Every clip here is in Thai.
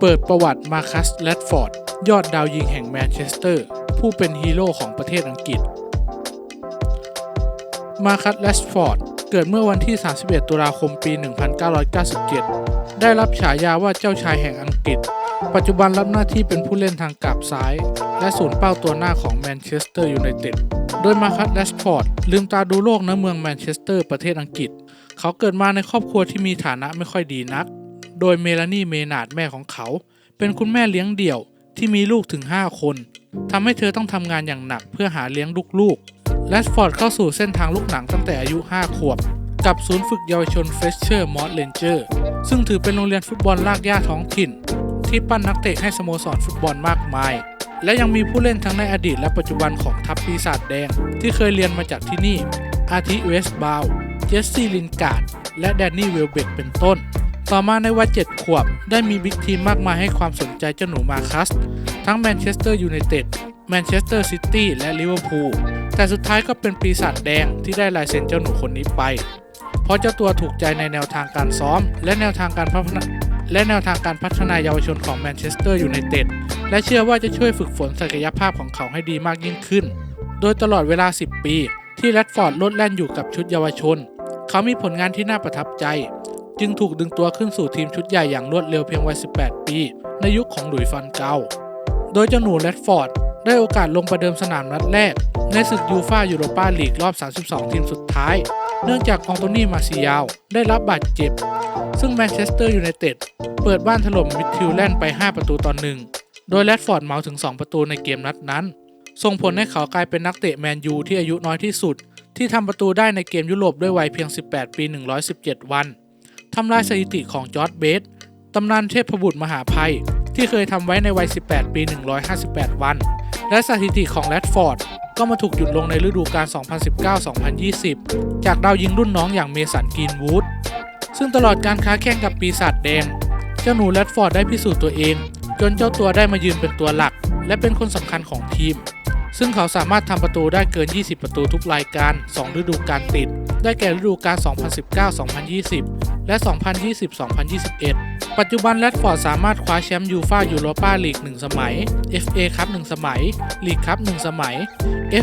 เปิดประวัติมาคัสแรดฟอร์ด ยอดดาวยิงแห่งแมนเชสเตอร์ ผู้เป็นฮีโร่ของประเทศอังกฤษ มาคัสแรดฟอร์ด เกิดเมื่อวันที่ 31 ตุลาคมปี 1997 ได้รับฉายาว่าเจ้าชายแห่งอังกฤษ ปัจจุบันรับหน้าที่เป็นผู้เล่นทางกาบซ้าย และศูนย์เป้าตัวหน้าของแมนเชสเตอร์ยูไนเต็ด โดยมาคัสแรดฟอร์ด ลืมตาดูโลกณเมืองแมนเชสเตอร์ประเทศอังกฤษ เขาเกิดมาในครอบครัวที่มีฐานะไม่ค่อยดีนัก โดยเมลานีเมนาดแม่ของเขา เป็นคุณแม่เลี้ยงเดี่ยวที่มีลูกถึง 5 คนทำให้เธอต้องทำงานอย่างหนักเพื่อหาเลี้ยงลูกๆแรดฟอร์ดเข้าสู่เส้นทางลูกหนังตั้งแต่อายุ 5 ขวบ กับศูนย์ฝึกเยาวชนเฟสเชอร์มอสเลนเจอร์ซึ่งถือเป็นโรงเรียนฟุตบอลลากย่าท้องถิ่น ที่ปั้นนักเตะให้สโมสรฟุตบอลมากมาย และยังมีผู้เล่นทั้งในอดีตและปัจจุบันของทัพปีศาจแดง ที่เคยเรียนมาจากที่นี่ อาทิเวสบาว เจสซี่ลินการ์ด และแดนนี่เวลเบกเป็นต้น ต่อมาในวัย7ขวบ ได้มีบิ๊กทีมมากมายให้ความสนใจเจ้าหนูมาคัส ทั้งแมนเชสเตอร์ยูไนเต็ด แมนเชสเตอร์ซิตี้ และลิเวอร์พูล แต่สุดท้ายก็เป็นปีศาจแดงที่ได้ลายเซ็นเจ้าหนูคนนี้ไป เพราะเจ้าตัวถูกใจในแนวทางการซ้อม และแนวทางการพัฒนาและแนวทางการพัฒนายาวชนของแมนเชสเตอร์ยูไนเต็ด และเชื่อว่าจะช่วยฝึกฝนศักยภาพของเขาให้ดีมากยิ่งขึ้น โดยตลอดเวลา 10 ปี ที่แรดฟอร์ดลดแล่นอยู่กับชุดเยาวชน เขามีผลงานที่น่าประทับใจ จึงถูกดึงตัวขึ้นสู่ทีมชุดใหญ่อย่างรวดเร็วเพียงวัย 18 ปี ในยุคของหลุยส์ฟันเกาโดยเจ้าหนูแรดฟอร์ดได้โอกาสลงประเดิมสนามนัดแรก ในศึกยูฟ่ายูโรปาลีกรอบ 32 ทีมสุดท้าย เนื่องจากอองโตนี่มาซิยาวได้รับบาดเจ็บ ซึ่งแมนเชสเตอร์ยูไนเต็ดเปิดบ้านถล่มมิดทิวแลนด์ไป 5 ประตูต่อหนึ่งโดยแรดฟอร์ดเมาถึง 2 ประตูในเกมนัดนั้น ส่งผลให้เขากลายเป็นนักเตะแมนยูที่อายุน้อยที่สุด ที่ทำประตูได้ในเกมยุโรปด้วยวัยเพียง 18 ปี 117 วัน ทำลายสถิติของจอร์ดเบสตำนานเทพบุตรมหาภัย ที่เคยทำไว้ในวัย 18 ปี 158 วัน และสถิติของแรดฟอร์ดก็มาถูกหยุดลงในฤดูกาล 2019-2020 จากดาวยิงรุ่นน้องอย่างเมสันกีนวูด ซึ่งตลอดการค้าแข่งกับปีศาจแดง เจ้าหนูแรดฟอร์ดได้พิสูจน์ตัวเอง จนเจ้าตัวได้มายืนเป็นตัวหลัก และเป็นคนสำคัญของทีม ซึ่งเขาสามารถทำประตูได้เกิน 20 ประตูทุกรายการ 2 ฤดูกาลติด ได้แก่ฤดูกาล2019-2020 และ 2020-2021 ปัจจุบันแรดฟอร์ดสามารถคว้าแชมป์ยูฟ่ายูโรปาลีก 1 สมัย FA คัพ1สมัย ลีกคัพ1สมัย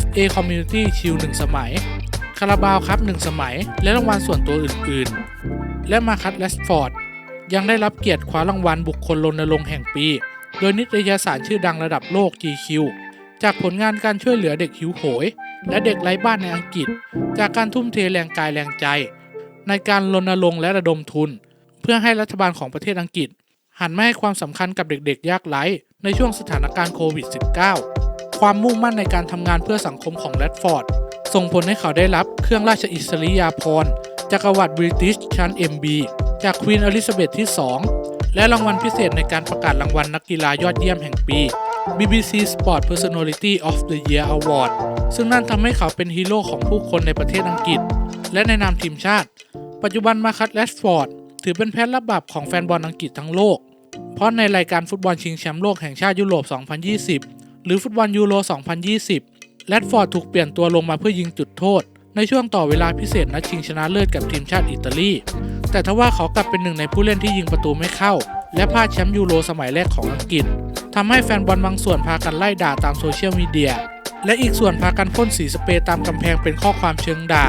FA Community Shield 1สมัย คาราบาวคัพ1สมัย และรางวัลส่วนตัวอื่นๆ และมาคัตแรดฟอร์ดยังได้รับเกียรติคว้ารางวัลบุคคลรณรงค์แห่งปี โดยนิตยสารชื่อดังระดับโลก GQ จากผลงานการช่วยเหลือเด็กหิวโหย และเด็กไร้บ้านในอังกฤษ จากการทุ่มเทแรงกายแรงใจ ในการรณรงค์และระดมทุน เพื่อให้รัฐบาลของประเทศอังกฤษ หันมาให้ความสำคัญกับเด็กๆ ยากไร้ในช่วงสถานการณ์โควิด -19 ความมุ่งมั่นในการทำงานเพื่อสังคมของแรดฟอร์ดส่งผลให้เขาได้รับเครื่องราชอิสริยาภรณ์จักรวรรดิบริติชชั้น MB จากควีนอลิซาเบธที่ 2 และรางวัลพิเศษในการประกาศรางวัลนักกีฬายอดเยี่ยมแห่งปี BBC Sport Personality of the Year Award ซึ่งนั่นทำให้เขาเป็นฮีโร่ของผู้คนในประเทศอังกฤษ และในนามทีมชาติ ปัจจุบันมาคัตแรดฟอร์ดถือเป็นแพทย์รับบาปของแฟนบอลอังกฤษทั้งโลก เพราะในรายการฟุตบอลชิงแชมป์โลกแห่งชาติยุโรป 2020 หรือฟุตบอลยูโร 2020 แรดฟอร์ดถูกเปลี่ยนตัวลงมาเพื่อยิงจุดโทษ ในช่วงต่อเวลาพิเศษนัดชิงชนะเลิศกับทีมชาติอิตาลี แต่ทว่าเขากลับเป็นหนึ่งในผู้เล่นที่ยิงประตูไม่เข้า และพลาดแชมป์ยูโรสมัยแรกของอังกฤษทำให้แฟนบอลบางส่วนพากันไล่ด่าตามโซเชียลมีเดียและอีกส่วนพากันพ่นสีสเปรย์ตามกำแพงเป็นข้อความเชิงด่า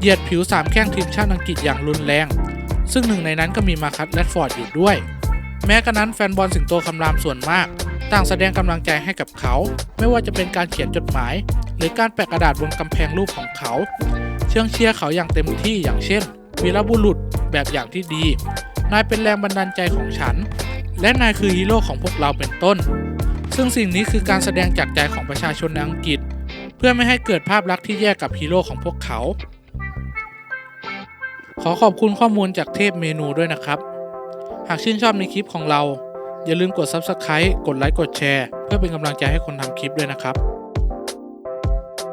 เหยียดผิวสามแข้งทีมชาติอังกฤษอย่างรุนแรง ซึ่งหนึ่งในนั้นก็มีมาคัตแรดฟอร์ดอยู่ด้วย แม้กระนั้นแฟนบอลสิงโตคำรามส่วนมาก ต่างแสดงกำลังใจให้กับเขา ไม่ว่าจะเป็นการเขียนจดหมาย หรือการแปะกระดาษบนกำแพงรูปของเขา เชื่องเชียร์เขาอย่างเต็มที่อย่างเช่นวีรบุรุษแบบอย่างที่ดี นายเป็นแรงบันดาลใจของฉัน และนายคือฮีโร่ของพวกเราเป็นต้น ซึ่งสิ่งนี้คือการแสดงจากใจของประชาชนในอังกฤษ เพื่อไม่ให้เกิดภาพลักษณ์ที่แย่กับฮีโร่ของพวกเขา ขอขอบคุณข้อมูลจากเทพเมนูด้วยนะครับ หากชื่นชอบในคลิปของเรา อย่าลืมกด Subscribe กดไลค์กดแชร์ เพื่อเป็นกำลังใจให้คนทำคลิปด้วยนะครับ